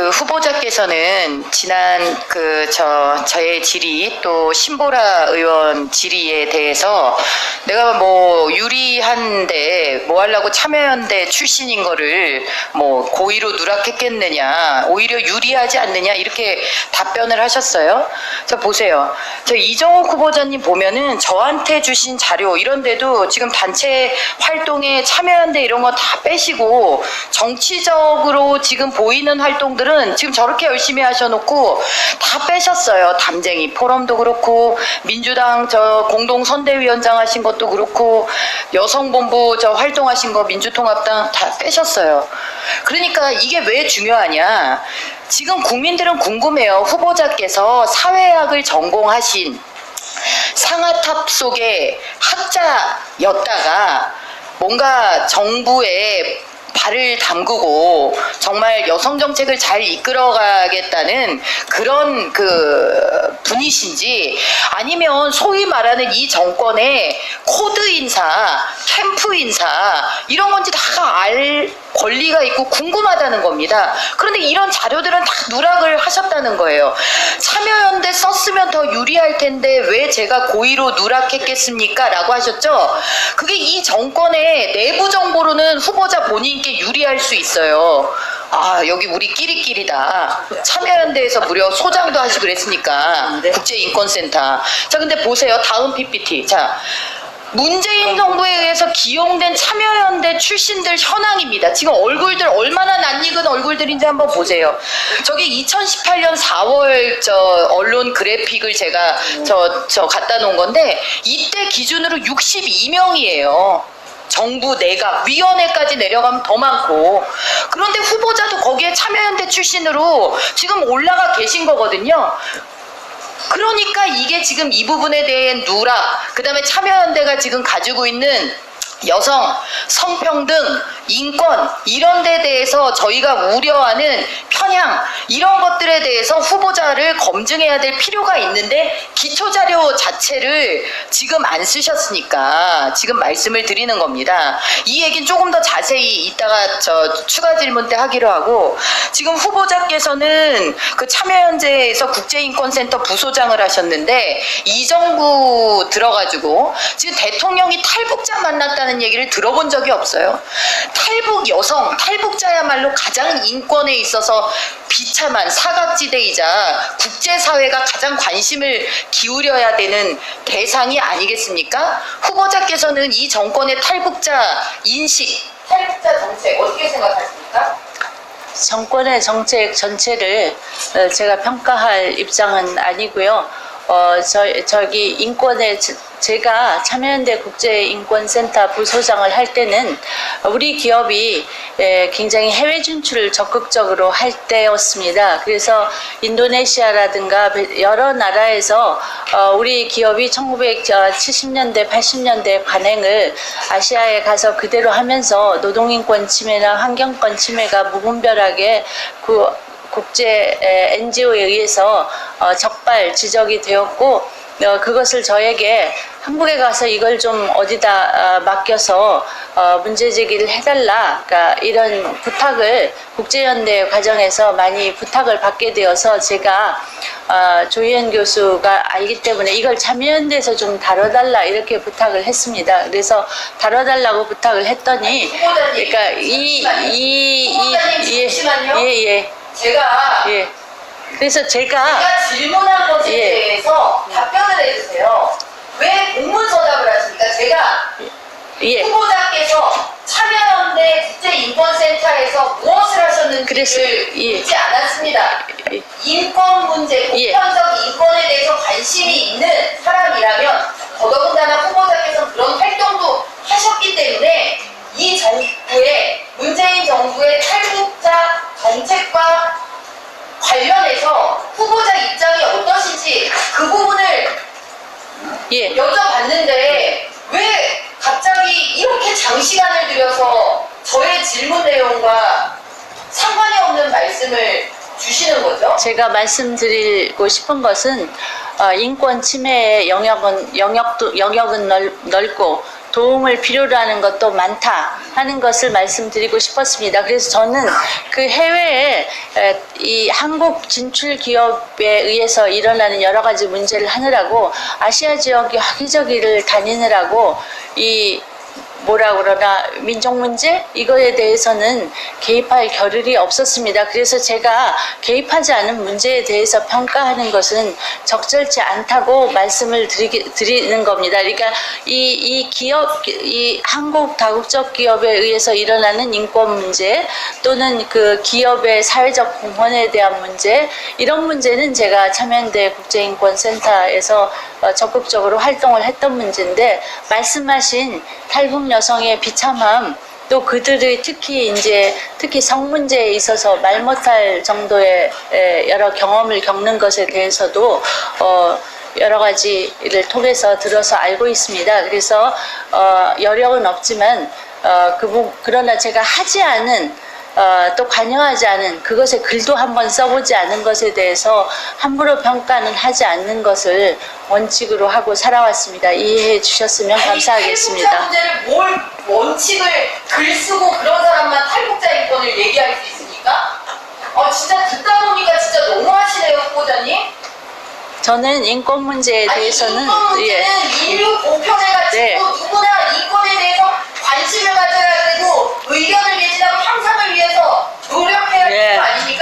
그 후보자께서는 지난 그 저 저의 질의 또 신보라 의원 질의에 대해서 내가 뭐 유리한데 뭐 하려고 참여연대 출신인 거를 뭐 고의로 누락했겠느냐 오히려 유리하지 않느냐 이렇게 답변을 하셨어요. 자 보세요. 저 이정욱 후보자님 보면은 저한테 주신 자료 이런데도 지금 단체 활동에 참여연대 이런 거 다 빼시고 정치적으로 지금 보이는 활동들은 지금 저렇게 열심히 하셔놓고 다 빼셨어요. 담쟁이 포럼도 그렇고 민주당 저 공동 선대위원장 하신 것도 그렇고 여성본부 저 활동하신 거 민주통합당 다 빼셨어요. 그러니까 이게 왜 중요하냐? 지금 국민들은 궁금해요. 후보자께서 사회학을 전공하신 상아탑 속의 학자였다가 뭔가 정부에 발을 담그고 정말 여성 정책을 잘 이끌어가겠다는 그런 그 분이신지 아니면 소위 말하는 이 정권의 코드 인사, 캠프 인사 이런 건지 다 알 권리가 있고 궁금하다는 겁니다. 그런데 이런 자료들은 다 누락을 하셨다는 거예요. 참여연대 썼으면 더 유리할 텐데 왜 제가 고의로 누락했겠습니까? 라고 하셨죠? 그게 이 정권의 내부 정보로는 후보자 본인께 유리할 수 있어요. 아, 여기 우리 끼리끼리다. 참여연대에서 무려 소장도 하시고 그랬으니까. 국제인권센터. 자, 근데 보세요. 다음 PPT. 자. 문재인 정부에 의해서 기용된 참여연대 출신들 현황입니다. 지금 얼굴들 얼마나 낯익은 얼굴들인지 한번 보세요. 저기 2018년 4월 저 언론 그래픽을 제가 저, 저 갖다 놓은 건데 이때 기준으로 62명이에요. 정부 내각 위원회까지 내려가면 더 많고 그런데 후보자도 거기에 참여연대 출신으로 지금 올라가 계신 거거든요. 그러니까 이게 지금 이 부분에 대한 누락, 그 다음에 참여연대가 지금 가지고 있는 여성, 성평등, 인권 이런 데 대해서 저희가 우려하는 편향 이런 것들에 대해서 후보자를 검증해야 될 필요가 있는데 기초 자료 자체를 지금 안 쓰셨으니까 지금 말씀을 드리는 겁니다. 이 얘기는 조금 더 자세히 이따가 저 추가 질문 때 하기로 하고 지금 후보자께서는 그 참여연대에서 국제인권센터 부소장을 하셨는데 이 정부 들어가지고 지금 대통령이 탈북자 만났다는 얘기를 들어본 적이 없어요. 탈북 여성, 탈북자야말로 가장 인권에 있어서 비참한 사각지대이자 국제사회가 가장 관심을 기울여야 되는 대상이 아니겠습니까? 후보자께서는 이 정권의 탈북자 인식, 탈북자 정책 어떻게 생각하십니까? 정권의 정책 전체를 어, 제가 평가할 입장은 아니고요. 어, 저, 저기 인권의 저- 제가 참여연대 국제인권센터 부소장을 할 때는 우리 기업이 에, 굉장히 해외 진출을 적극적으로 할 때였습니다. 그래서 인도네시아라든가 여러 나라에서 어, 우리 기업이 1970년대, 80년대 관행을 아시아에 가서 그대로 하면서 노동인권 침해나 환경권 침해가 무분별하게 그 국제 NGO에 의해서 어, 적발 지적이 되었고 어, 그것을 저에게 한국에 가서 이걸 좀 어디다 어, 맡겨서 어, 문제 제기를 해달라 그러니까 이런 부탁을 국제연대 과정에서 많이 부탁을 받게 되어서 제가 어, 조희연 교수가 알기 때문에 이걸 참여연대에서 좀 다뤄달라 이렇게 부탁을 했습니다. 그래서 다뤄달라고 부탁을 했더니 그러니까. 이 이이 후보자님, 잠시만요. 예예 제가 예. 그래서 제가 제가 질문한 것에 예. 대해서 답변을 해주세요. 왜 공문서답을 하십니까? 제가 예. 후보자께서 참여연대 국제인권센터에서 무엇을 하셨는지를. 예. 묻지 않았습니다. 예. 인권 문제, 예. 보편적 인권에 대해서 관심이 있는 사람이라면 더더군다나 후보자께서 그런 활동도 하셨기 때문에 이 정부의 문재인 정부의 탈북자 정책과 관련해서 후보자 입장이 어떠신지 그 부분을 예. 여쭤봤는데 왜 갑자기 이렇게 장시간을 들여서 저의 질문 내용과 상관이 없는 말씀을 주시는 거죠? 제가 말씀드리고 싶은 것은 어, 인권 침해의 영역은 영역도 영역은 넓, 넓고 도움을 필요로 하는 것도 많다. 하는 것을 말씀드리고 싶었습니다. 그래서 저는 그 해외에 에, 이 한국 진출 기업에 의해서 일어나는 여러 가지 문제를 하느라고 아시아 지역 여기저기를 다니느라고 이 뭐라 그러나 민족 문제 이거에 대해서는 개입할 겨를이 없었습니다. 그래서 제가 개입하지 않은 문제에 대해서 평가하는 것은 적절치 않다고 말씀을 드리기, 드리는 겁니다. 그러니까 이, 이 기업, 이 한국 다국적 기업에 의해서 일어나는 인권 문제 또는 그 기업의 사회적 공헌에 대한 문제 이런 문제는 제가 참여연대 국제인권센터에서 어, 적극적으로 활동을 했던 문제인데 말씀하신 탈북 여 성의 비참함 또 그들의 특히 이제 특히 성 문제에 있어서 말 못할 정도의 에, 여러 경험을 겪는 것에 대해서도 어 여러 가지를 통해서 들어서 알고 있습니다. 그래서 어 여력은 없지만 어 그, 그러나 제가 하지 않은 어, 또 관여하지 않은 그것에 글도 한번 써보지 않은 것에 대해서 함부로 평가는 하지 않는 것을 원칙으로 하고 살아왔습니다. 이해해 주셨으면 감사하겠습니다. 문제를 뭘 원칙을 글 쓰고 그런 사람만 탈북자 인권을 얘기할 수 있습니까? 어 진짜 듣다 보니까 진짜 너무하시네요 후보자님. 저는 인권 문제에 아니 대해서는 인권 문제는 예. 인류 보편애가 네. 관심을 가져야 되고 의견을 개진하고 향상을 위해서 노력해야 되는 예. 거 아닙니까?